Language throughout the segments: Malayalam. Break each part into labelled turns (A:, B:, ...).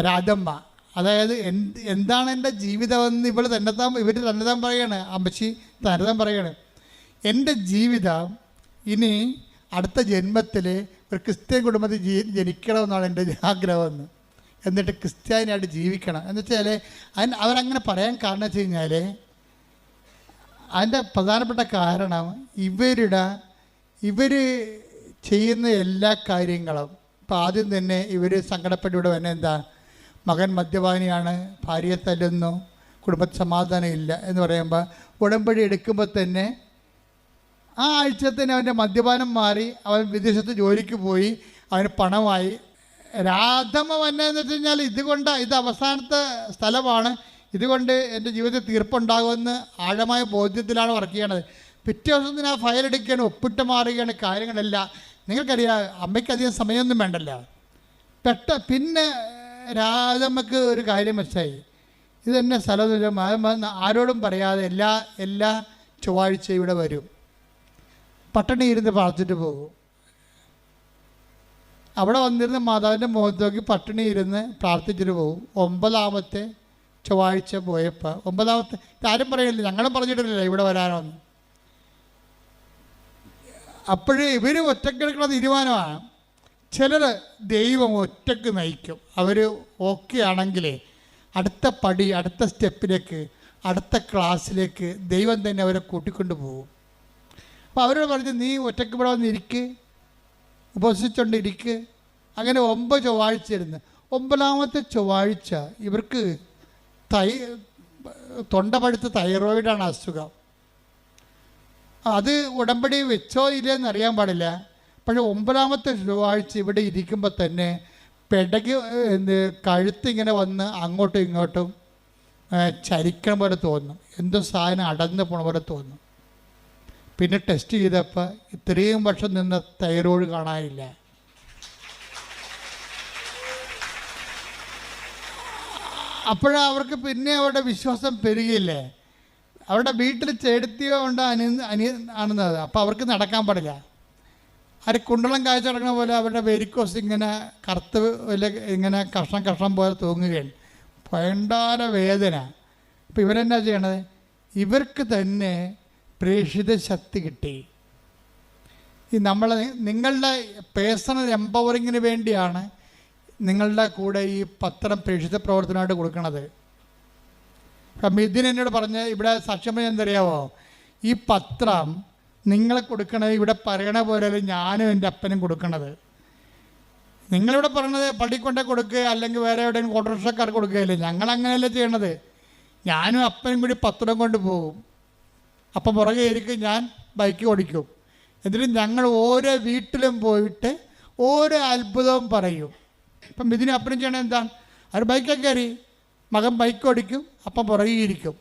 A: രാജമ്മ അതായത് എന്ത് എന്താണ് എന്റെ ജീവിതമെന്ന് ഇവൾ തന്നെത്താൻ ഇവർ തന്നെത്താൻ പറയാണ്. അമ്മച്ചി തന്നെത്താൻ പറയാണ്. എന്റെ ജീവിതം ഇനി അടുത്ത ജന്മത്തിൽ ഒരു ക്രിസ്ത്യൻ കുടുംബത്തിൽ ജീ ജനിക്കണമെന്നാണ് എന്റെ ആഗ്രഹമെന്ന്. എന്നിട്ട് ക്രിസ്ത്യാനിയായിട്ട് ജീവിക്കണം. എന്ന് വെച്ചാൽ അതിന് അവരങ്ങനെ പറയാൻ കാരണം വെച്ച് കഴിഞ്ഞാൽ അതിന്റെ പ്രധാനപ്പെട്ട കാരണം ഇവരുടെ ഇവർ ചെയ്യുന്ന എല്ലാ കാര്യങ്ങളും ഇപ്പം ആദ്യം തന്നെ ഇവർ സങ്കടപ്പെട്ടിവിടെ തന്നെ എന്താ മകൻ മദ്യപാനിയാണ് ഭാര്യയെ തല്ലുന്നു കുടുംബ സമാധാനം ഇല്ല എന്ന് പറയുമ്പോൾ ഉടമ്പടി എടുക്കുമ്പോൾ തന്നെ ആ ആഴ്ച തന്നെ അവന്റെ മദ്യപാനം മാറി അവൻ വിദേശത്ത് ജോലിക്ക് പോയി അവന് പണമായി. രാധമ്മ വന്നതെന്ന് വെച്ച് കഴിഞ്ഞാൽ ഇതുകൊണ്ട് ഇത് അവസാനത്തെ സ്ഥലമാണ്. ഇതുകൊണ്ട് എന്റെ ജീവിതത്തിൽ തീർപ്പുണ്ടാകുമെന്ന് ആഴമായ ബോധ്യത്തിലാണ് വർക്ക് ചെയ്യണത്. പിറ്റേ ദിവസം തന്നെ ആ ഫയൽ എടുക്കുകയാണ് ഒപ്പിട്ട് മാറുകയാണ് കാര്യങ്ങളെല്ലാം. നിങ്ങൾക്കറിയാം അമ്മയ്ക്കധികം സമയമൊന്നും വേണ്ടല്ലോ. പെട്ട പിന്നെ രാധമ്മക്ക് ഒരു കാര്യം മനസ്സിലായി. ഇത് തന്നെ സ്ഥലം ആരോടും പറയാതെ എല്ലാ എല്ലാ ചൊവ്വാഴ്ച ഇവിടെ വരും. പട്ടണി ഇരുന്ന് പ്രാർത്ഥിച്ചിട്ട് പോകും. അവിടെ വന്നിരുന്ന മാതാവിന്റെ മുഖത്ത് നോക്കി പട്ടിണി ഇരുന്ന് പ്രാർത്ഥിച്ചിട്ട് പോകും. ഒമ്പതാമത്തെ ചൊവ്വാഴ്ച പോയപ്പോൾ ഒമ്പതാമത്തെ ആരും പറയുന്നില്ല. ഞങ്ങളും പറഞ്ഞിട്ടില്ല ഇവിടെ വരാനൊന്നും. അപ്പോഴേ ഇവർ ഒറ്റക്കെടുക്കുന്ന തീരുമാനമാണ് ചിലർ ദൈവം ഒറ്റയ്ക്ക് നയിക്കും. അവർ ഓക്കെ ആണെങ്കിലേ അടുത്ത പടി അടുത്ത സ്റ്റെപ്പിലേക്ക് അടുത്ത ക്ലാസ്സിലേക്ക് ദൈവം തന്നെ അവരെ കൂട്ടിക്കൊണ്ട് പോകും. അപ്പോൾ അവരോട് പറഞ്ഞു നീ ഒറ്റയ്ക്ക് ഇവിടെ വന്നിരിക്ക്. ഉപസിച്ചുകൊണ്ട് ഇരിക്ക് അങ്ങനെ ഒമ്പത് ചൊവ്വാഴ്ച ഇരുന്ന് ഒമ്പതാമത്തെ ചൊവ്വാഴ്ച ഇവർക്ക് തൈ തൊണ്ടപഴുത്ത തൈറോയിഡാണ് അസുഖം. അത് ഉടമ്പടി വെച്ചോ ഇല്ലെന്ന് അറിയാൻ പാടില്ല. പക്ഷേ ഒമ്പതാമത്തെ ചൊവ്വാഴ്ച ഇവിടെ ഇരിക്കുമ്പോൾ തന്നെ പെടക് കഴുത്തിങ്ങനെ വന്ന് അങ്ങോട്ടും ഇങ്ങോട്ടും ചരിക്കണ പോലെ തോന്നും. എന്തോ സാധനം അടഞ്ഞു പോണ പോലെ തോന്നും. പിന്നെ ടെസ്റ്റ് ചെയ്തപ്പോൾ ഇത്രയും വർഷം നിന്ന തൈറോയ്ഡ് കാണാനില്ല. അപ്പോഴവർക്ക് പിന്നെ അവരുടെ വിശ്വാസം പെരുകയില്ലേ? അവരുടെ വീട്ടിൽ ചെടുത്തിയോ അനി ആണെന്നത്? അപ്പോൾ അവർക്ക് നടക്കാൻ പാടില്ല. അവർ കുണ്ടളം കാഴ്ച നടക്കുന്ന പോലെ അവരുടെ വെരിക്കോസ് ഇങ്ങനെ കറുത്ത് വലിയ ഇങ്ങനെ കഷ്ണം കഷ്ണം പോലെ തൂങ്ങുകയാണ്. ഭയങ്കര വേദന. അപ്പോൾ ഇവരെന്നാ ചെയ്യണത്? ഇവർക്ക് തന്നെ പ്രേക്ഷിത ശക്തി കിട്ടി. ഈ നമ്മൾ നിങ്ങളുടെ പേഴ്സണൽ എംപവറിങ്ങിന് വേണ്ടിയാണ് നിങ്ങളുടെ കൂടെ ഈ പത്രം പ്രേക്ഷിത പ്രവർത്തനമായിട്ട് കൊടുക്കണത്. അപ്പം മിഥുൻ എന്നോട് പറഞ്ഞ് ഇവിടെ സാക്ഷ്യം എന്തറിയാവോ? ഈ പത്രം നിങ്ങളെ കൊടുക്കണത് ഇവിടെ പറയണ പോലെ ഞാനും എന്റെ അപ്പനും കൊടുക്കണത്. നിങ്ങളിവിടെ പറയണത് പള്ളിക്കൊണ്ടേ കൊടുക്കുക അല്ലെങ്കിൽ വേറെ എവിടെയെങ്കിലും ഓട്ടോറിക്ഷക്കാർ കൊടുക്കുകയല്ലേ? ഞങ്ങൾ അങ്ങനെയല്ല ചെയ്യണത്. ഞാനും അപ്പനും കൂടി പത്രം കൊണ്ട് പോകും. അപ്പം പുറകെ ഇരിക്കും ഞാൻ ബൈക്ക് ഓടിക്കും. എന്നിട്ട് ഞങ്ങൾ ഓരോ വീട്ടിലും പോയിട്ട് ഓരോ അത്ഭുതവും പറയും. ഇപ്പം ഇതിന് അപ്പനും ചെയ്യണത് എന്താണ്? അവർ ബൈക്കൊക്കെ കയറി മകൻ ബൈക്ക് ഓടിക്കും അപ്പം പുറകെ ഇരിക്കും.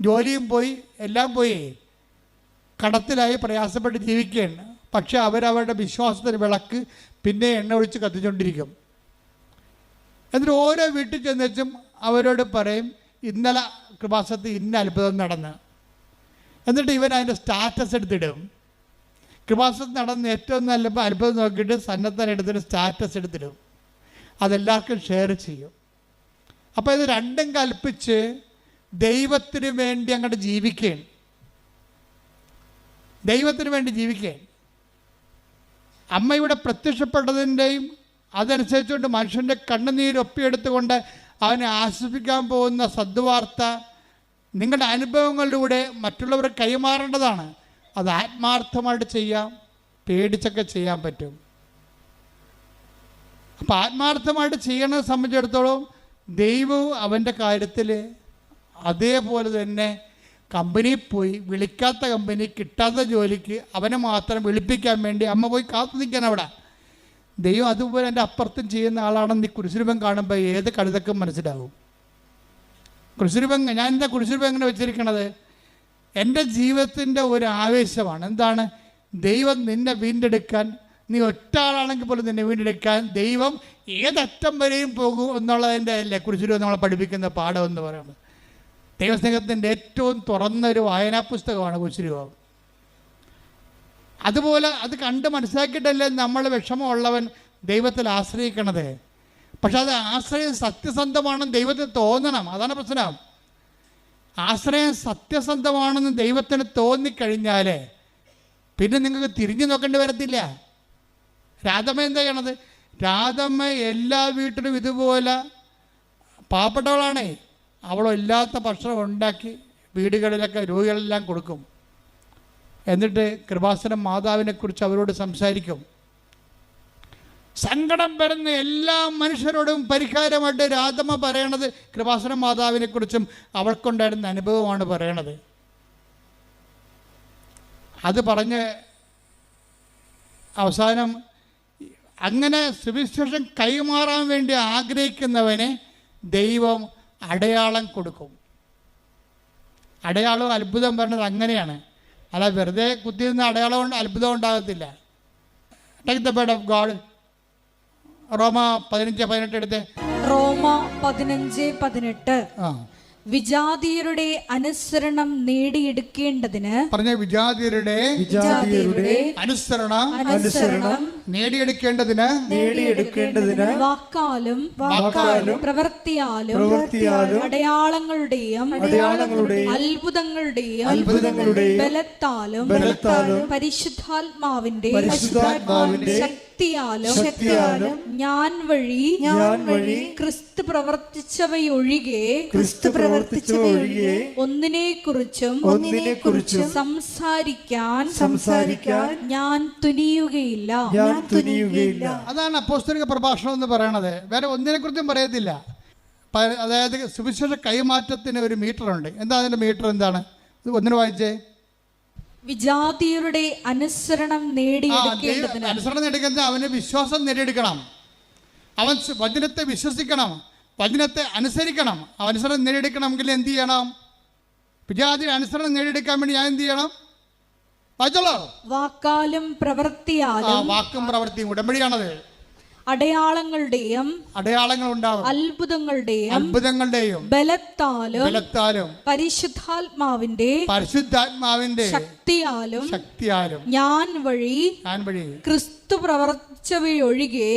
A: ജോലിയും പോയി എല്ലാം പോയി. കടത്തിലായി പ്രയാസപ്പെട്ട് ജീവിക്കുകയാണ്. പക്ഷെ അവരവരുടെ വിശ്വാസത്തിന് വിളക്ക് പിന്നെ എണ്ണ ഒഴിച്ച് കത്തിച്ചുകൊണ്ടിരിക്കും എന്നിട്ട് ഓരോ വീട്ടിൽ ചെന്നുവെച്ചും അവരോട് പറയും ഇന്നലെ കൃപാസത്ത് ഇന്ന അത്ഭുതം നടന്ന്. എന്നിട്ട് ഇവൻ അതിന്റെ സ്റ്റാറ്റസ് എടുത്തിടും. കൃപാസത്ത് നടന്ന് ഏറ്റവും നല്ല അത്ഭുതം നോക്കിയിട്ട് സന്നദ്ധന എടുത്തിട്ട് സ്റ്റാറ്റസ് എടുത്തിടും. അതെല്ലാവർക്കും ഷെയർ ചെയ്യും. അപ്പോൾ ഇത് രണ്ടും കൽപ്പിച്ച് ദൈവത്തിന് വേണ്ടി അങ്ങോട്ട് ജീവിക്കുകയാണ്. ദൈവത്തിന് വേണ്ടി ജീവിക്കുകയാണ് അമ്മ ഇവിടെ പ്രത്യക്ഷപ്പെട്ടതിന്റെയും അതനുസരിച്ചുകൊണ്ട് മനുഷ്യന്റെ കണ്ണുനീര് ഒപ്പിയെടുത്തുകൊണ്ട് അവനെ ആശ്വസിപ്പിക്കാൻ പോകുന്ന സദ്വാർത്ത നിങ്ങളുടെ അനുഭവങ്ങളിലൂടെ മറ്റുള്ളവർ കൈമാറേണ്ടതാണ്. അത് ആത്മാർത്ഥമായിട്ട് ചെയ്യാം പേടിച്ചൊക്കെ ചെയ്യാൻ പറ്റും. അപ്പം ആത്മാർത്ഥമായിട്ട് ചെയ്യണത് സംബന്ധിച്ചിടത്തോളം ദൈവവും അവന്റെ കാര്യത്തിൽ അതേപോലെ തന്നെ കമ്പനി പോയി വിളിക്കാത്ത കമ്പനി കിട്ടാത്ത ജോലിക്ക് അവനെ മാത്രം വിളിപ്പിക്കാൻ വേണ്ടി അമ്മ പോയി കാത്തു നിൽക്കാൻ അവിടെ. ദൈവം അതുപോലെ എന്റെ അപ്പുറത്തും ചെയ്യുന്ന ആളാണെന്ന് ഈ കുരിശുരൂപം കാണുമ്പോൾ ഏത് കഴുതക്കും മനസ്സിലാവും. കുരിശുരൂപം ഞാൻ എന്താ കുരിശുരൂപം എങ്ങനെ വെച്ചിരിക്കണത്? എന്റെ ജീവിതത്തിന്റെ ഒരു ആവേശമാണ്. എന്താണ്? ദൈവം നിന്നെ വീണ്ടെടുക്കാൻ നീ ഒറ്റ ആളാണെങ്കിൽ പോലും നിന്നെ വീണ്ടെടുക്കാൻ ദൈവം ഏതറ്റം വരെയും പോകും എന്നുള്ളതിന്റെ അല്ലേ കുരിശുരൂപം നമ്മളെ പഠിപ്പിക്കുന്ന പാഠം എന്ന് പറയുന്നത്. ദൈവസ്നേഹത്തിന്റെ ഏറ്റവും തുറന്നൊരു വായനാ പുസ്തകമാണ് കുരിശുരൂപം അതുപോലെ അത് കണ്ട് മനസ്സിലാക്കിയിട്ടല്ലേ നമ്മൾ വിഷമമുള്ളവൻ ദൈവത്തിൽ ആശ്രയിക്കണത്. പക്ഷെ അത് ആശ്രയം സത്യസന്ധമാണെന്ന് ദൈവത്തിന് തോന്നണം. അതാണ് പ്രശ്നം. ആശ്രയം സത്യസന്ധമാണെന്ന് ദൈവത്തിന് തോന്നിക്കഴിഞ്ഞാൽ പിന്നെ നിങ്ങൾക്ക് തിരിഞ്ഞു നോക്കേണ്ടി വരത്തില്ല. രാധമ്മ എന്താ ചെയ്യണത്? രാധമ്മ എല്ലാ വീട്ടിലും ഇതുപോലെ പാവപ്പെട്ടവളാണേ. അവളില്ലാത്ത ഭക്ഷണം ഉണ്ടാക്കി വീടുകളിലൊക്കെ രോഗികളെല്ലാം കൊടുക്കും. എന്നിട്ട് കൃപാസനം മാതാവിനെക്കുറിച്ച് അവരോട് സംസാരിക്കും. സങ്കടം വരുന്ന എല്ലാ മനുഷ്യരോടും പരിഹാരമായിട്ട് രാധമ്മ പറയണത് കൃപാസനം മാതാവിനെക്കുറിച്ചും അവൾക്കുണ്ടായിരുന്ന അനുഭവമാണ് പറയണത്. അത് പറഞ്ഞ് അവസാനം അങ്ങനെ സുവിശേഷം കൈമാറാൻ വേണ്ടി ആഗ്രഹിക്കുന്നവനെ ദൈവം അടയാളം കൊടുക്കും. അടയാളം അത്ഭുതം പറഞ്ഞത് അങ്ങനെയാണ്. അല്ല വെറുതെ കുത്തിയിരുന്ന അടയാളം കൊണ്ട് അത്ഭുതം ഉണ്ടാകത്തില്ല. Take the word of God റോമ പതിനഞ്ച് പതിനെട്ട് എടുത്ത്.
B: റോമ പതിനഞ്ച് പതിനെട്ട്.
A: ആ.
B: വിജാതീയരുടെ അനുസരണം നേടിയെടുക്കേണ്ടതിന്
A: പറഞ്ഞ വിജാതിയരുടെ
B: വിജാതീയരുടെ
A: അനുസരണം
B: അനുസരണം
A: നേടിയെടുക്കേണ്ടതിന്
C: നേടിയെടുക്കേണ്ടതിന്
B: വാക്കാലും
C: വാക്കാലും
B: പ്രവൃത്തിയാലും
C: പ്രവൃത്തിയാലും
B: അടയാളങ്ങളുടെയും
C: അടയാളങ്ങളുടെയും
B: അത്ഭുതങ്ങളുടെയും
C: അത്ഭുതങ്ങളുടെയും
B: ബലത്താലും
C: ബലത്താലും
B: പരിശുദ്ധാത്മാവിന്റെ
C: പരിശുദ്ധാത്മാവിന്റെ
B: ശക്തിയാലും
C: ശക്തിയാലും
B: ഞാൻ വഴി
C: ഞാൻ വഴി
B: ക്രിസ്തു പ്രവർത്തിച്ചവയൊഴികെ
C: ക്രിസ്തു പ്രവർത്തിച്ചൊഴികെ
B: ഒന്നിനെ കുറിച്ചും
C: ഒന്നിനെ കുറിച്ചും
B: സംസാരിക്കാൻ
C: സംസാരിക്കാൻ
B: ഞാൻ തുനിയുകയില്ല.
C: ഞാൻ തുനിയുകയില്ല.
A: അതാണ് അപ്പോസ്തലിക പ്രഭാഷണം എന്ന് പറയണത്. വേറെ ഒന്നിനെ കുറിച്ചും പറയത്തില്ല അതായത് സുവിശേഷ കൈമാറ്റത്തിന് ഒരു മീറ്റർ ഉണ്ട് എന്താ അതിന്റെ മീറ്റർ എന്താണ്? ഇത് ഒന്നിന് വായിച്ചേ.
B: വിജാതിയരുടെ അനുസരണം നേടിയെടുക്കേണ്ടതിന്
A: അനുസരണം നേടിക്കുന്ന അവന് വിശ്വാസം നേടിയെടുക്കണം. അവൻ വചനത്തെ വിശ്വസിക്കണം. വചനത്തെ അനുസരിക്കണം. അനുസരണം നേടിയെടുക്കണമെങ്കിൽ എന്ത് ചെയ്യണം? പിജാതി അനുസരണം നേടിയെടുക്കാൻ വേണ്ടി ഞാൻ എന്ത് ചെയ്യണം? വായിച്ചോളോ.
B: വാക്കാലും പ്രവൃത്തിയാലും
A: വാക്കും പ്രവൃത്തിയും ഉടമ്പടിയാണത്.
B: അടയാളങ്ങളുടെയും
A: അടയാളങ്ങൾ ഉണ്ടാവും
B: അത്ഭുതങ്ങളുടെയും
A: അത്ഭുതങ്ങളുടെയും
B: ബലത്താലും
A: ബലത്താലും
B: പരിശുദ്ധാത്മാവിന്റെ
A: പരിശുദ്ധാത്മാവിന്റെ
B: ശക്തിയാലും
A: ശക്തിയാലും
B: ഞാൻ വഴി
A: ഞാൻ വഴി
B: ക്രിസ്തു പ്രവർത്തിച്ചവയൊഴികെ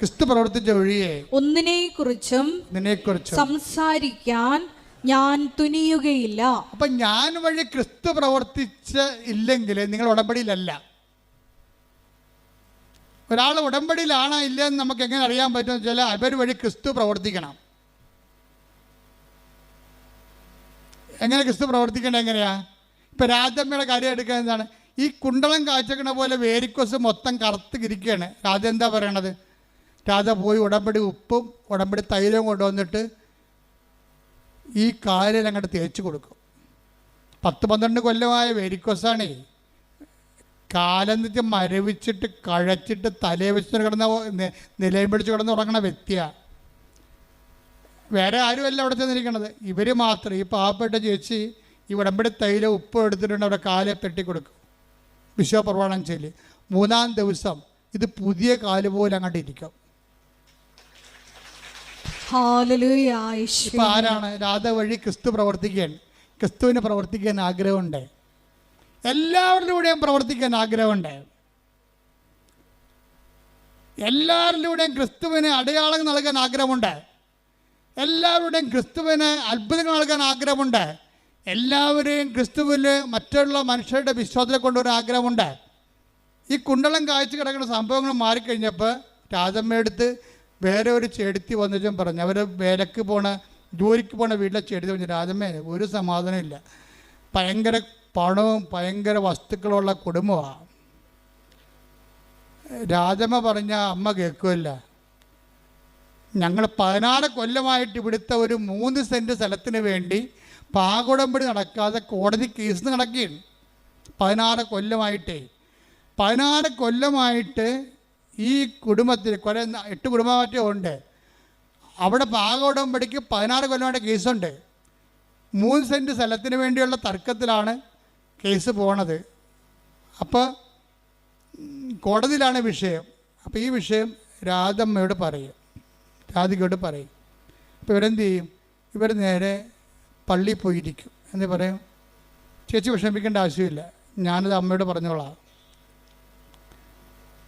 A: ക്രിസ്തു പ്രവർത്തിച്ച വഴിയെ
B: ഒന്നിനെ കുറിച്ചും
A: നിന്നെക്കുറിച്ച്
B: സംസാരിക്കാൻ ഞാൻ തുനിയുകയില്ല.
A: അപ്പൊ ഞാൻ വഴി ക്രിസ്തു പ്രവർത്തിച്ച് ഇല്ലെങ്കിൽ നിങ്ങൾ ഉടമ്പടിയിലല്ല. ഒരാൾ ഉടമ്പടിയിലാണോ ഇല്ലെന്ന് നമുക്ക് എങ്ങനെ അറിയാൻ പറ്റുമെന്ന് വെച്ചാൽ അവർ വഴി ക്രിസ്തു പ്രവർത്തിക്കണം. എങ്ങനെ ക്രിസ്തു പ്രവർത്തിക്കേണ്ടത് എങ്ങനെയാ? ഇപ്പം രാജമ്മയുടെ കാര്യം എടുക്കുക എന്താണ്? ഈ കുണ്ടളം കാഴ്ചക്കണ പോലെ വേരിക്കൊസ് മൊത്തം കറുത്ത് കിരിക്കുകയാണ് രാജ എന്താ പറയണത്? രാജ പോയി ഉടമ്പടി ഉപ്പും ഉടമ്പടി തൈലവും കൊണ്ടുവന്നിട്ട് ഈ കാലിൽ അങ്ങോട്ട് തേച്ച് കൊടുക്കും. പത്ത് പന്ത്രണ്ട് കൊല്ലമായ വെരിക്കോസാണേ. കാലെന്നിട്ട് മരവിച്ചിട്ട് കഴച്ചിട്ട് തലയെ വെച്ചിട്ട് കിടന്ന നിലയം പിടിച്ച് കിടന്ന് ഉറങ്ങണ വ്യക്തിയാണ് വേറെ ആരുമല്ല അവിടെ ചെന്നിരിക്കണത്. ഇവർ മാത്രം ഈ പാവപ്പെട്ട ചേച്ചി ഈ ഉടമ്പടി തൈല ഉപ്പ് എടുത്തിട്ടുണ്ട് അവിടെ കാലെ പെട്ടി കൊടുക്കും. വിശ്വപ്രവാണം ചൊല്ലി മൂന്നാം ദിവസം ഇത് പുതിയ കാൽ പോലെ അങ്ങോട്ട് ഇരിക്കും. ഇപ്പം ആരാണ്? രാധ വഴി ക്രിസ്തു പ്രവർത്തിക്കാൻ ക്രിസ്തുവിനെ പ്രവർത്തിക്കാൻ ആഗ്രഹമുണ്ട്. എല്ലാവരിലൂടെയും പ്രവർത്തിക്കാൻ ആഗ്രഹമുണ്ട്. എല്ലാവരിലൂടെയും ക്രിസ്തുവിന് അടയാളം നൽകാൻ ആഗ്രഹമുണ്ട്. എല്ലാവരുടെയും ക്രിസ്തുവിന് അത്ഭുതങ്ങൾ നൽകാൻ ആഗ്രഹമുണ്ട്. എല്ലാവരെയും ക്രിസ്തുവിന് മറ്റുള്ള മനുഷ്യരുടെ വിശ്വാസത്തിൽ കൊണ്ടുവരാൻ ആഗ്രഹമുണ്ട്. ഈ കുണ്ടളം കാഴ്ച കിടക്കുന്ന സംഭവങ്ങൾ മാറിക്കഴിഞ്ഞപ്പോൾ രാജമ്മയെടുത്ത് വേറെ ഒരു ചെടുത്തി വന്നിട്ടും പറഞ്ഞു. അവർ വേലക്ക് പോണ ജോലിക്ക് പോണ വീട്ടിലെ ചെടുത്തി പറഞ്ഞു രാജമ്മേ ഒരു സമാധാനമില്ല ഭയങ്കര പണവും ഭയങ്കര വസ്തുക്കളുള്ള കുടുംബമാണ് രാജമ്മ പറഞ്ഞ അമ്മ കേൾക്കുമല്ല ഞങ്ങൾ പതിനാറ് കൊല്ലമായിട്ട് ഇവിടുത്തെ ഒരു മൂന്ന് സെന്റ് സ്ഥലത്തിന് വേണ്ടി പാകുടമ്പടി നടക്കാതെ കോടതി കേസ് നടക്കുകയാണ്. പതിനാറ് കൊല്ലമായിട്ടേ. പതിനാറ് കൊല്ലമായിട്ട് ഈ കുടുംബത്തിൽ കുറേ എട്ട് കുടുംബമാറ്റേ ഉണ്ട്. അവിടെ പാകോടമ്പടിക്ക് പതിനാറ് കൊല്ലമായിട്ട് കേസുണ്ട്. മൂന്ന് സെന്റ് സ്ഥലത്തിന് വേണ്ടിയുള്ള തർക്കത്തിലാണ് കേസ് പോണത്. അപ്പോൾ കോടതിയിലാണ് വിഷയം. അപ്പോൾ ഈ വിഷയം രാധമ്മയോട് പറയും. രാധികയോട് പറയും. അപ്പോൾ ഇവരെന്ത് ചെയ്യും? ഇവർ നേരെ പള്ളിയിൽ പോയിരിക്കും. എന്ന് പറയും ചേച്ചി വിഷമിക്കേണ്ട ആവശ്യമില്ല. ഞാനത് അമ്മയോട് പറഞ്ഞോളാം.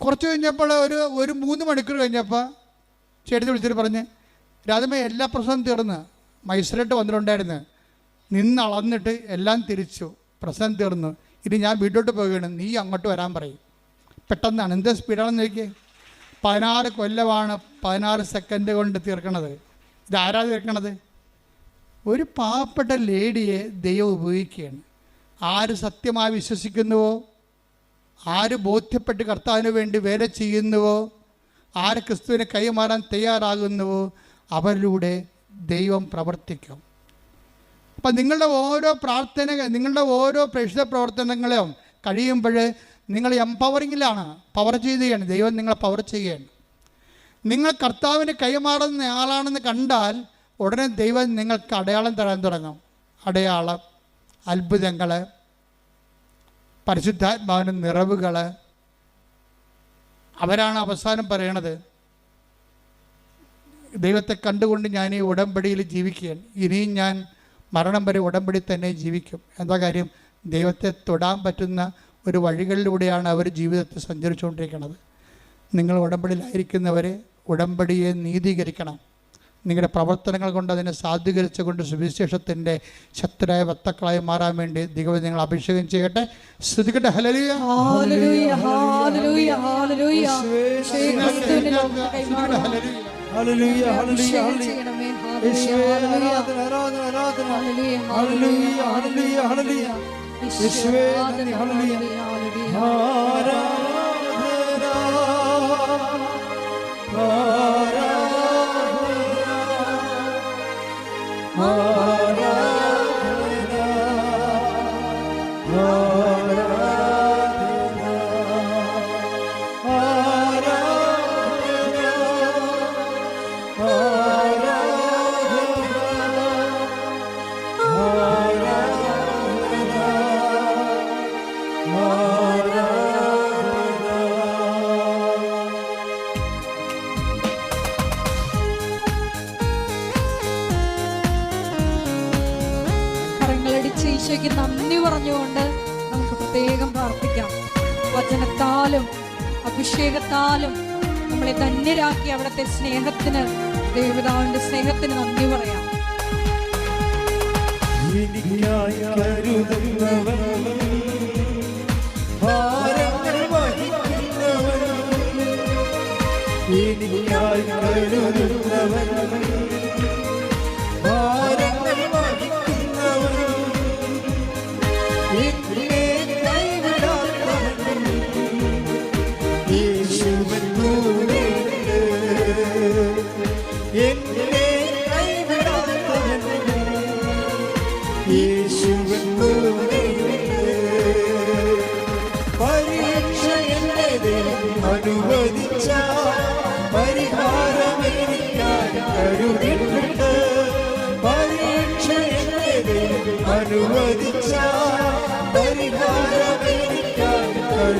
A: കുറച്ച് കഴിഞ്ഞപ്പോൾ ഒരു ഒരു മൂന്ന് മണിക്കൂർ കഴിഞ്ഞപ്പോൾ ചേട്ടത്തി വിളിച്ചിട്ട് പറഞ്ഞ് രാധമ്മ എല്ലാ പ്രശ്നവും തീർന്ന്. മൈസൂരായിട്ട് വന്നിട്ടുണ്ടായിരുന്നു. നിന്ന് അളന്നിട്ട് എല്ലാം തിരിച്ചു. പ്രശ്നം തീർന്നു. ഇനി ഞാൻ വീട്ടിലോട്ട് പോവുകയാണ്. നീ അങ്ങോട്ട് വരാൻ പറയും. പെട്ടെന്നാണ്. എന്ത് സ്പീഡാണെന്ന് നോക്കിയേ പതിനാറ് കൊല്ലമാണ് പതിനാറ് സെക്കൻഡ് കൊണ്ട് തീർക്കണത്. ഇതാരാ തീർക്കണത്? ഒരു പാവപ്പെട്ട ലേഡിയെ ദൈവം ഉപയോഗിക്കുകയാണ്. ആര് സത്യമായി വിശ്വസിക്കുന്നുവോ? ആര് ബോധ്യപ്പെട്ട് കർത്താവിന് വേണ്ടി വേല ചെയ്യുന്നുവോ? ആര് ക്രിസ്തുവിനെ കൈമാറാൻ തയ്യാറാകുന്നുവോ? അവരിലൂടെ ദൈവം പ്രവർത്തിക്കും. അപ്പം നിങ്ങളുടെ ഓരോ പ്രാർത്ഥന നിങ്ങളുടെ ഓരോ പ്രേക്ഷിത പ്രവർത്തനങ്ങളും കഴിയുമ്പോൾ നിങ്ങൾ എംപവറിങ്ങിലാണ് പവർ ചെയ്യുകയാണ്. ദൈവം നിങ്ങളെ പവർ ചെയ്യുകയാണ്. നിങ്ങൾ കർത്താവിന് കൈമാറുന്ന ആളാണെന്ന് കണ്ടാൽ ഉടനെ ദൈവം നിങ്ങൾക്ക് അടയാളം തരാൻ തുടങ്ങും. അടയാളം അത്ഭുതങ്ങൾ പരിശുദ്ധാത്മാവിന് നിറവുകൾ അവരാണ് അവസാനം പറയണത്. ദൈവത്തെ കണ്ടുകൊണ്ട് ഞാൻ ഈ ഉടമ്പടിയിൽ ജീവിക്കുകയാണ്. ഇനിയും ഞാൻ മരണം വരെ ഉടമ്പടി തന്നെ ജീവിക്കും. എന്താ കാര്യം? ദൈവത്തെ തൊടാൻ പറ്റുന്ന ഒരു വഴികളിലൂടെയാണ് അവർ ജീവിതത്തെ സഞ്ചരിച്ചുകൊണ്ടിരിക്കുന്നത്. നിങ്ങൾ ഉടമ്പടിയിലായിരിക്കുന്നവരെ ഉടമ്പടിയെ നീതീകരിക്കണം. നിങ്ങളുടെ പ്രവർത്തനങ്ങൾ കൊണ്ട് അതിനെ സാധൂകരിച്ചുകൊണ്ട് സുവിശേഷത്തിന്റെ ശക്തരായ വക്താക്കളായി മാറാൻ വേണ്ടി ദൈവം നിങ്ങൾ അഭിഷേകം ചെയ്യട്ടെ. ശ്രദ്ധിക്കട്ടെ ഹലലിയ
C: ഹല്ലേലൂയ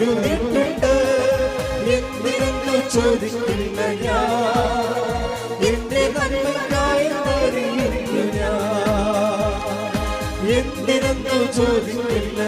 B: എനിക്കായി കരുതിയിട്ടുണ്ട് എന്തിനെന്ന് ചോദിക്കില്ല ഞാൻ എന്റെ നന്മക്കായി അറിയുന്നു ഞാൻ. എന്തിനെന്നു ചോദിക്കില്ല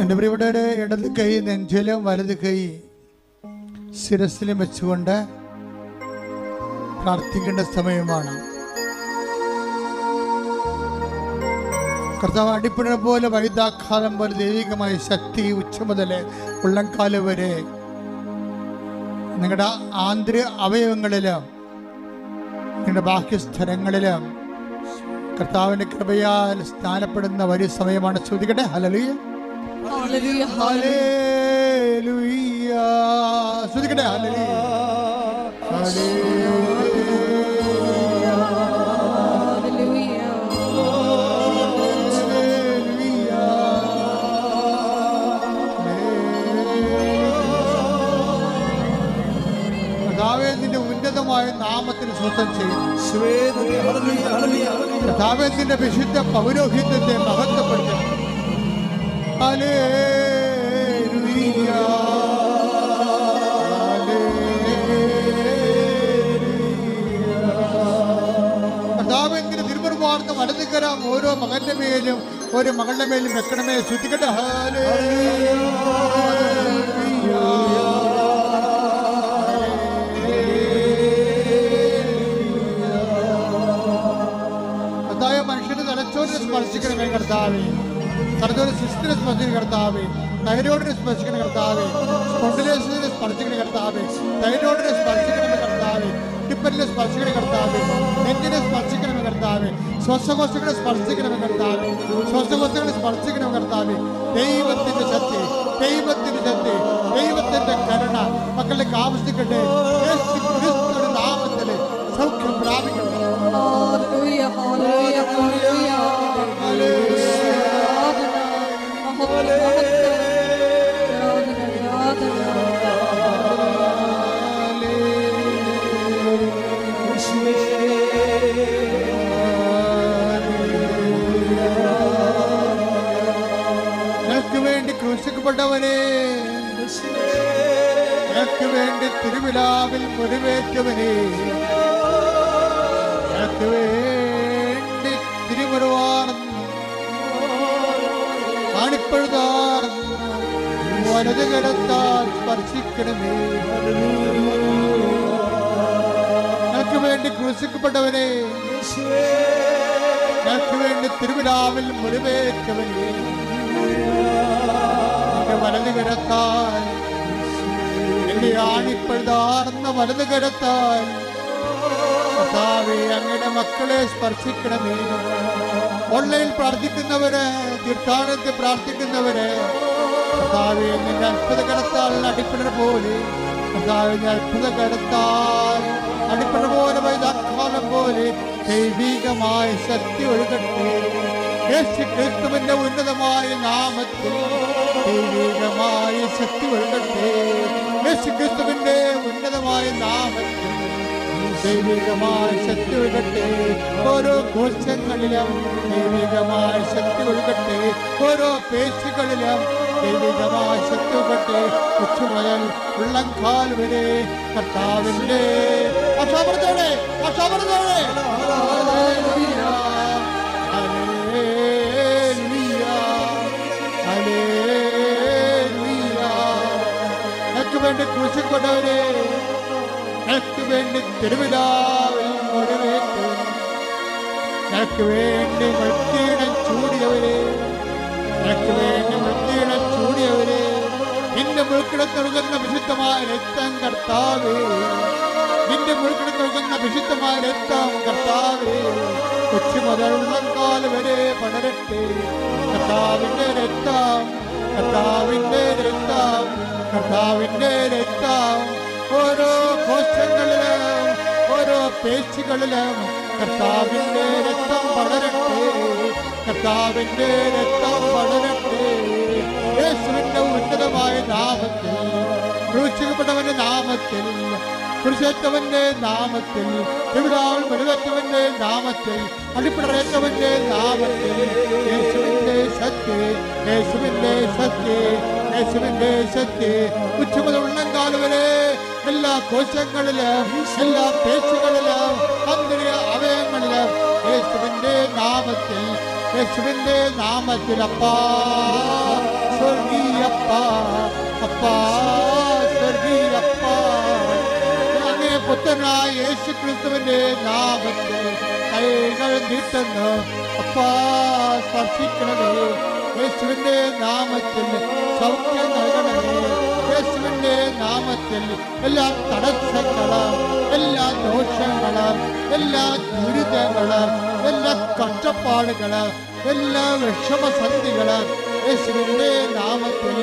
B: എന്റെ
A: പ്രിയപ്പെട്ടവരെ ഇടത് കൈ നെഞ്ചിലും വലത് കൈ ശിരസിലും വെച്ചുകൊണ്ട് പ്രാർത്ഥിക്കേണ്ട സമയമാണ്. കർത്താവ് അടിപ്പിണ പോലെ വൈദാഘാതം പോലെ ദൈവികമായ ശക്തി ഉച്ച മുതൽ ഉള്ളംകാൽ വരെ നിങ്ങളുടെ ആന്തരിക അവയവങ്ങളിലും നിങ്ങളുടെ ബാഹ്യസ്ഥലങ്ങളിലും കർത്താവിന്റെ കൃപയാൽ സ്നാനപ്പെടുന്ന വലിയ സമയമാണ്. ശ്രദ്ധിക്കട്ടെ ഹലലുയ ശ്രദ്ധിക്കട്ടെ. കർത്താവേ ഉന്നതമായ നാമത്തിന് സ്വന്തം ചെയ്യും.
C: ഹല്ലേലൂയ
A: വിശുദ്ധ പൗരോഹിത്യത്തെ മഹത്വപ്പെടുത്തും. ഹല്ലേലൂയ. ഹല്ലേലൂയ. കർത്താവേ നിന്റെ തിരുമുറുമാർന്ന വലതുകരം ഓരോ മകന്റെ മേലും ഒരു മകളുടെ മേലും വെക്കണമേ. ശ്രദ്ധിക്കട്ടെ സ്പർശിക്കണമേ കർത്താവേ. തലച്ചോറ് സിസ്റ്റിനെ സ്പർശിക്കണ കർത്താവേ. തൈരോയിഡിനെ സ്പർശിക്കണ കർത്താവേ. സ്പോണ്ടിലേഷനെ സ്പർശിക്കണ കർത്താവേ. തൈരോയിഡിനെ സ്പർശിക്കണമേ കർത്താവേ. ടിപ്പറിനെ സ്പർശിക്കണ കർത്താവേ. നെഞ്ചിനെ സ്പർശിക്കണമേ കർത്താവേ. ശ്വാസകോശങ്ങളെ സ്പർശിക്കണമേ കർത്താവേ. ശ്വാസകോശങ്ങളെ സ്പർശിക്കണമേ കർത്താവേ. ദൈവത്തിന്റെ ശക്തി ദൈവത്തിന്റെ ശക്തി ദൈവത്തിന്റെ കരുണ മക്കളിലേക്ക് ആവശ്യിക്കട്ടെ നാമത്തിൽ സൗഖ്യം പ്രാപിക്കട്ടെ. ക്രൂശിക്കപ്പെട്ടവനെ നിനക്ക് വേണ്ടി തിരുവിലാവിൽ മുറിവേറ്റവനെ നിനക്ക് വേണ്ടി വലത് കിടത്താൽ സ്പർശിക്കണമേ. ഞങ്ങൾക്ക് വേണ്ടി ക്രൂശിക്കപ്പെട്ടവനെ ഞങ്ങൾക്ക് വേണ്ടി തിരുവിലാവിൽ മുറിവേറ്റവനെ. വലതുകരത്താൽ എന്റെ ആണിപ്പഴുതാർന്ന വലതുകരത്താൽ കർത്താവേ അങ്ങയുടെ മക്കളെ സ്പർശിക്കണമേ. ഓൺലൈൻ പ്രാർത്ഥിക്കുന്നവര് തീർത്ഥാടനത്തിൽ പ്രാർത്ഥിക്കുന്നവര് കർത്താവെ നിന്റെ അത്ഭുത കടത്താൽ അടിപ്പിട പോലെ. കർത്താവിന്റെ അത്ഭുത കടത്താൽ അടിപ്പിട പോലെ വൈദാഖ്യാനം പോലെ ദൈവികമായ ശക്തി ഒഴുകട്ടെ. യേശു ക്രിസ്തുവിന്റെ ഉന്നതമായ നാമത്തിൽ ദൈവികമായ ശക്തി ഒഴുകട്ടെ. യേശു ക്രിസ്തുവിന്റെ ഉന്നതമായ നാമത്തിൽ ദൈവികമായ ശക്തി ഒഴുകട്ടെ. ഓരോ കോശങ്ങളിലും ദൈവികമായ ശക്തി ഒഴുകട്ടെ. ഓരോ പേശികളിലും ലളിതമായി ശക്തിപ്പെട്ട് കൊച്ചുമുതൽ ഉള്ളംകാൽ വരെ കർത്താവിന്റെ അക്ഷാപരത്തോടെ അക്ഷാപരത്തോടെ വേണ്ടി കുറിച്ചു കൊണ്ടവരെ നിനക്ക് വേണ്ടി തെരുവിലാവിൽ മുഴുവേറ്റും നിനക്ക് വേണ്ടി മൾക്കീടം ചൂടിയവരെ നിനക്ക് വേണ്ടി മൃത്യുടം ചൂടിയവരെ നിന്റെ മുൾക്കിടത്തൊഴുകുന്ന വിശുദ്ധമായ രക്തം കർത്താവേ. നിന്റെ മുൾക്കിടത്തൊഴുകുന്ന വിശുദ്ധമായ രക്തം കർത്താവേ. കൊച്ചു മുതൽ ഉള്ളംകാൽ വരെ പടരട്ടെ. കർത്താവിന്റെ രക്തം കർത്താവിന്റെ രക്തം കർത്താവിന്റെ രക്തം. ഓരോ കോശങ്ങളിലും ഓരോ പേശികളിലും കർത്താവിന്റെ രക്തം കർത്താവിന്റെ രക്തം വളരട്ടെ യേശുവിന്റെ ഉന്നതമായ നാമത്തിൽ ക്രൂശിക്കപ്പെട്ടവന്റെ നാമത്തിൽ കുരിശേറ്റവന്റെ നാമത്തിൽ എവിടാൾ മുരുകറ്റവന്റെ നാമത്തിൽ അടിപ്പിടറേറ്റവന്റെ നാമത്തിൽ യേശുവിന്റെ ശക്തി യേശുവിന്റെ ശക്തി യേശുവിന്റെ ശക്തി. ഉച്ചമുതൽ ഉള്ളങ്കാൽ വരെ എല്ലാ കോശങ്ങളിലും എല്ലാ പേശികളിലും ആന്തരിക അവയങ്ങളിലും യേശുവിന്റെ നാമത്തിൽ യേശുവിന്റെ നാമത്തിലപ്പാ സ്വർഗീയപ്പാ അപ്പാ സ്വർഗീയപ്പാ. അങ്ങേ പുത്രനായ യേശു ക്രിസ്തുവിന്റെ നാമത്തിൽ കൈകൾ നീട്ടുന്നു. അപ്പാ സ്പർശിക്കണമേ. യേശുവിന്റെ നാമത്തിൽ സൗഖ്യം നൽകണമേ. യേശുവിന്റെ നാമത്തിൽ എല്ലാ തടസ്സങ്ങളും എല്ലാ ദോഷങ്ങളും എല്ലാ ദുരിതങ്ങളും എല്ലാ കഷ്ടപ്പാടുകളും എല്ലാ വിഷമസന്ധികളും. യേശുവിന്റെ നാമത്തിൽ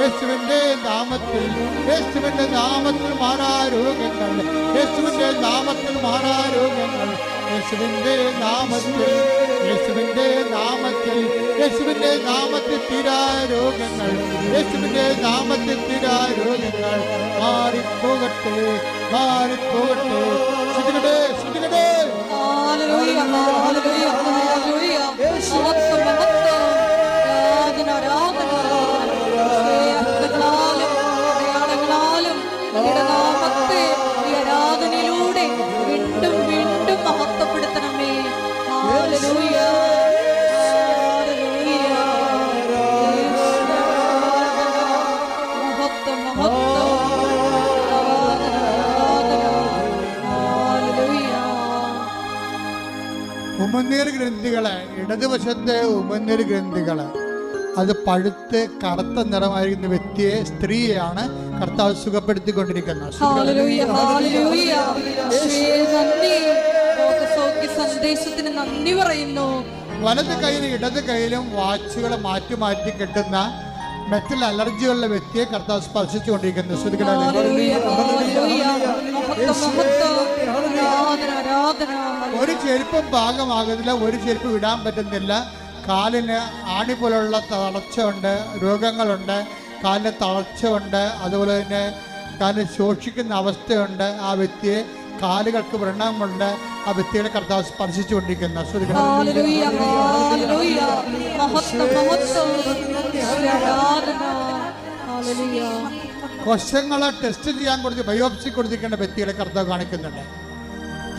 A: യേശുവിന്റെ നാമത്തിൽ യേശുവിന്റെ നാമത്തിൽ മാറാരോഗ്യങ്ങൾ യേശുവിന്റെ നാമത്തിൽ മാറാരോഗ്യങ്ങൾ യേശുവിന്റെ നാമത്തിൽ യേശുവിന്റെ നാമത്തിൽ യേശുവിന്റെ നാമത്തിൽ തീരാരോഗ്യങ്ങൾ യേശുവിന്റെ നാമത്തിൽ തീരാരോഗ്യങ്ങൾ മാറിപ്പോകട്ടെ മാറിപ്പോകട്ടെ. ശ്രുതികടേ ശ്രുതികടേ
B: 아, 뭐 예, 시원합니다.
A: ഉമനീർ ഗ്രന്ഥികൾ ഇടതുവശത്തെ ഉമനീർ ഗ്രന്ഥികൾ. അത് പഴുത്ത് കറുത്ത നിറമായിരിക്കുന്ന വ്യക്തിയെ സ്ത്രീയാണ് കർത്താവ് സുഖപ്പെടുത്തിക്കൊണ്ടിരിക്കുന്നത്.
B: സന്ദേശത്തിന് നന്ദി പറയുന്നു.
A: വലത് കയ്യിലും ഇടത് കയ്യിലും വാച്ചുകൾ മാറ്റി മാറ്റി കെട്ടുന്ന മെറ്റൽ അലർജിയുള്ള വ്യക്തിയെ കർത്താവ് സ്പർശിച്ചുകൊണ്ടിരിക്കുന്നു. ശ്രുതികട ഒരു ചെരുപ്പും ഭാഗമാകുന്നില്ല ഒരു ചെരുപ്പ് വിടാൻ പറ്റുന്നില്ല. കാലിന് ആണി പോലുള്ള തളർച്ച ഉണ്ട് രോഗങ്ങളുണ്ട് കാലിന് തളർച്ച ഉണ്ട് അതുപോലെ തന്നെ കാലിന് ശോഷിക്കുന്ന അവസ്ഥയുണ്ട്. ആ വ്യക്തിയെ കാലുകൾക്ക് വ്രണമുണ്ട്. ആ വ്യക്തികളെ കർത്താവ് സ്പർശിച്ചുകൊണ്ടിരിക്കുന്ന. ശ്രുതികട കോശങ്ങളെ ടെസ്റ്റ് ചെയ്യാൻ കൊടുത്ത് ബയോപ്സി കൊടുത്തിരിക്കേണ്ട വ്യക്തികളെ കർത്താവ് കാണിക്കുന്നുണ്ട്.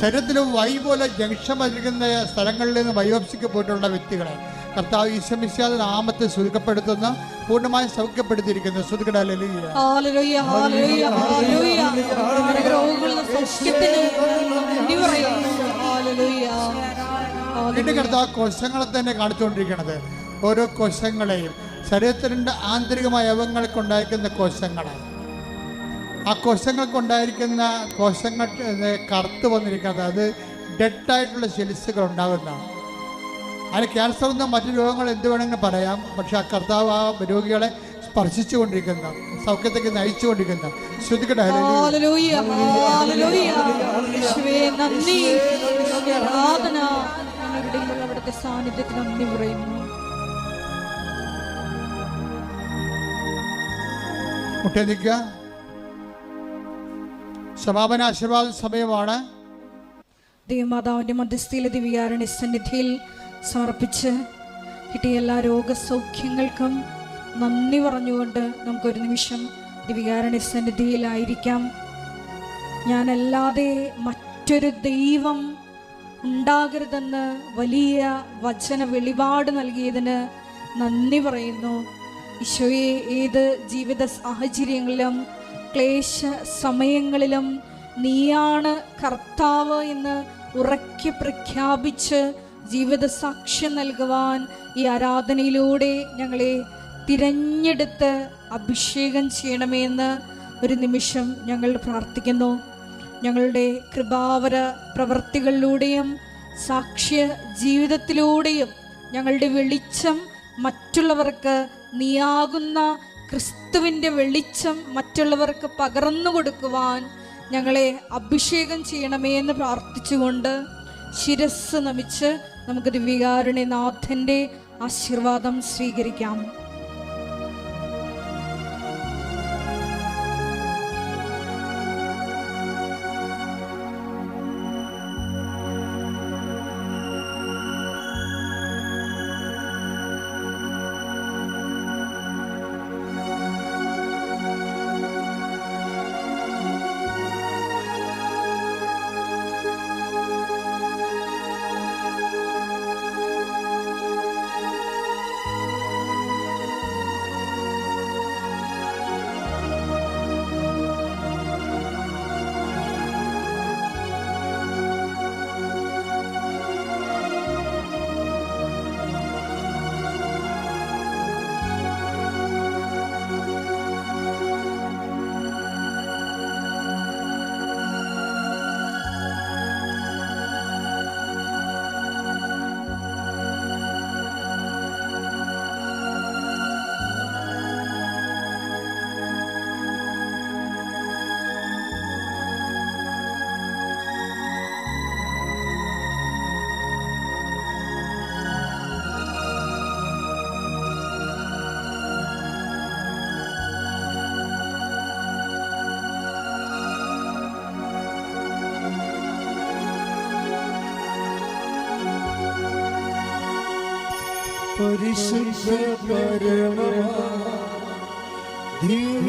A: ശരീരത്തിൽ വൈ പോലെ ജംഗ്ഷൻ വരിക്കുന്ന സ്ഥലങ്ങളിൽ നിന്ന് ബയോപ്സിക്ക് പോയിട്ടുള്ള വ്യക്തികളെ കർത്താവ് ഈശ്വമിശാദ നാമത്തെ സുഖപ്പെടുത്തുന്ന പൂർണമായി സൗഖ്യപ്പെടുത്തിയിരിക്കുന്നു സുഖിക്കട
B: ഹല്ലേലൂയ. ഹല്ലേലൂയ ഹല്ലേലൂയ നമ്മുടെ രോഗികളുടെ സൗഖ്യത്തിന് പറയുന്നു. ഹല്ലേലൂയ.
A: വീണ്ടും കർത്താവ് കോശങ്ങളെ തന്നെ കാണിച്ചുകൊണ്ടിരിക്കുന്നത്. ഓരോ കോശങ്ങളെയും ശരീരത്തിന്റെ ആന്തരികമായ അവയവങ്ങൾക്കുണ്ടായിരിക്കുന്ന കോശങ്ങളെ ആ കോശങ്ങൾക്കുണ്ടായിരിക്കുന്ന കോശങ്ങൾ കറുത്ത് വന്നിരിക്കുന്നത് അത് ഡെഡായിട്ടുള്ള സെൽസുകൾ ഉണ്ടാകുന്നതാണ് അതിന് ക്യാൻസർ എന്ന മറ്റു രോഗങ്ങൾ എന്ത് വേണമെങ്കിലും പറയാം. പക്ഷെ ആ കർത്താവ് ആ രോഗികളെ സ്പർശിച്ചുകൊണ്ടിരിക്കുന്ന സൗഖ്യത്തേക്ക് നയിച്ചുകൊണ്ടിരിക്കുന്ന. ശ്രുതിക്കട്ടെ
B: സാന്നിധ്യത്തിന് നന്ദി പറയുന്നു.
A: മുട്ടേ നിൽക്കുക. സമാപന ആശീർവാദ സമയമാണ്
B: ദേവമാതാവിന്റെ മധ്യസ്ഥയിലെ ദിവ്യാരണി സന്നിധിയിൽ സമർപ്പിച്ച് കിട്ടിയ എല്ലാ രോഗസൗഖ്യങ്ങൾക്കും നന്ദി പറഞ്ഞുകൊണ്ട് നമുക്കൊരു നിമിഷം ദിവ്യാരണി സന്നിധിയിലായിരിക്കാം. ഞാനല്ലാതെ മറ്റൊരു ദൈവം ഉണ്ടാകരുതെന്ന് വലിയ വചന വെളിപാട് നൽകിയതിന് നന്ദി പറയുന്നു. ഈശോയെ ഏത് ജീവിത സാഹചര്യങ്ങളിലും ക്ലേശ സമയങ്ങളിലും നീയാണ് കർത്താവ് എന്ന് ഉറക്കി പ്രഖ്യാപിച്ച് ജീവിത സാക്ഷ്യം നൽകുവാൻ ഈ ആരാധനയിലൂടെ ഞങ്ങളെ തിരഞ്ഞെടുത്ത് അഭിഷേകം ചെയ്യണമെന്ന് ഒരു നിമിഷം ഞങ്ങൾ പ്രാർത്ഥിക്കുന്നു. ഞങ്ങളുടെ കൃപാവര പ്രവൃത്തികളിലൂടെയും സാക്ഷ്യ ജീവിതത്തിലൂടെയും ഞങ്ങളുടെ വെളിച്ചം മറ്റുള്ളവർക്ക് നീയാകുന്ന ക്രിസ്തുവിന്റെ വെളിച്ചം മറ്റുള്ളവർക്ക് പകർന്നു കൊടുക്കുവാൻ ഞങ്ങളെ അഭിഷേകം ചെയ്യണമേ എന്ന് പ്രാർത്ഥിച്ചുകൊണ്ട് ശിരസ് നമിച്ച് നമുക്ക് ദിവ്യകാരുണ്യനാഥന്റെ ആശീർവാദം സ്വീകരിക്കാം.
C: പരിശുദ്ധ പരമ പരിശുദ്ധ